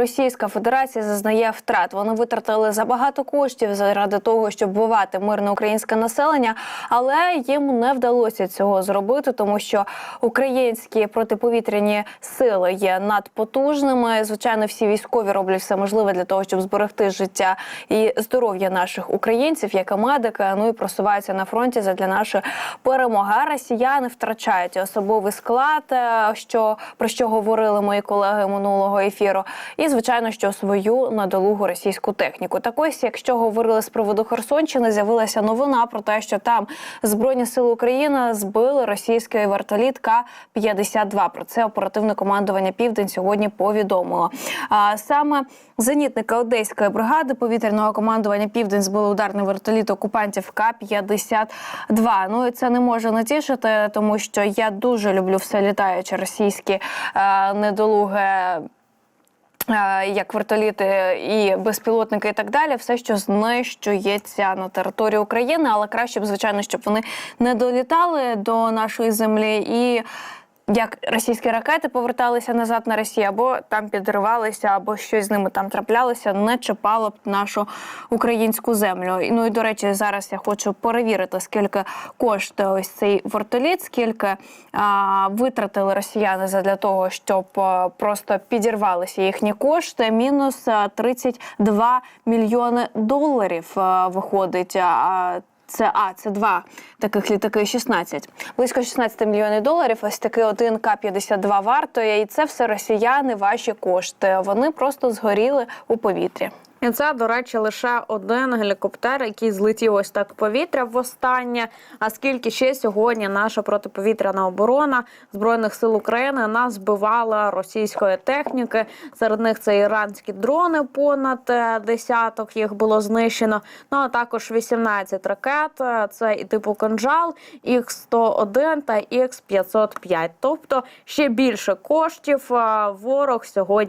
Російська Федерація зазнає втрат. Вони витратили забагато коштів заради того, щоб вбивати мирне українське населення, але їм не вдалося цього зробити, тому що українські протиповітряні сили є надпотужними. Звичайно, всі військові роблять все можливе для того, щоб зберегти життя і здоров'я наших українців, як медики. Ну і просуваються на фронті задля нашої перемоги. А Росіяни втрачають особовий склад, е, що про що говорили мої колеги минулого ефіру. І звичайно, що свою надолугу російську техніку. Так ось, якщо говорили з приводу Херсонщини, з'явилася новина про те, що там збройні сили України збили російський вертоліт К-52. Про це оперативне командування Південь сьогодні повідомило. А саме зенітники Одеської бригади повітряного командування Південь збили ударний вертоліт окупантів К-52. Ну і це не може натішити, тому що я дуже люблю все літаюче російські е, недолуги е, як вертоліти і безпілотники, і так далі, все, що знищується на території України, але краще б, звичайно, щоб вони не долітали до нашої землі і. Як російські ракети поверталися назад на Росію, або там підривалися, або щось з ними там траплялося, не чіпало б нашу українську землю. Ну і до речі, зараз я хочу перевірити, скільки коштує ось цей вертоліт, скільки а, витратили росіяни для того, щоб а, просто підірвалися їхні кошти. Мінус а, 32 мільйони доларів а, виходить. А, це а це два таких літаки 16. Близько 16 мільйонів доларів. Ось такий один К-52 вартує. І це все росіяни, ваші кошти. Вони просто згоріли у повітрі. І це, до речі, лише один гелікоптер, який злетів ось так в повітря востаннє. А скільки ще сьогодні наша протиповітряна оборона збройних сил України нас збивала російської техніки. Серед них це іранські дрони, понад е, десяток їх було знищено. Ну а також 18 ракет. Е, Це і типу «Кинжал», Х-101 та Х-505. Тобто ще більше коштів е, ворог сьогодні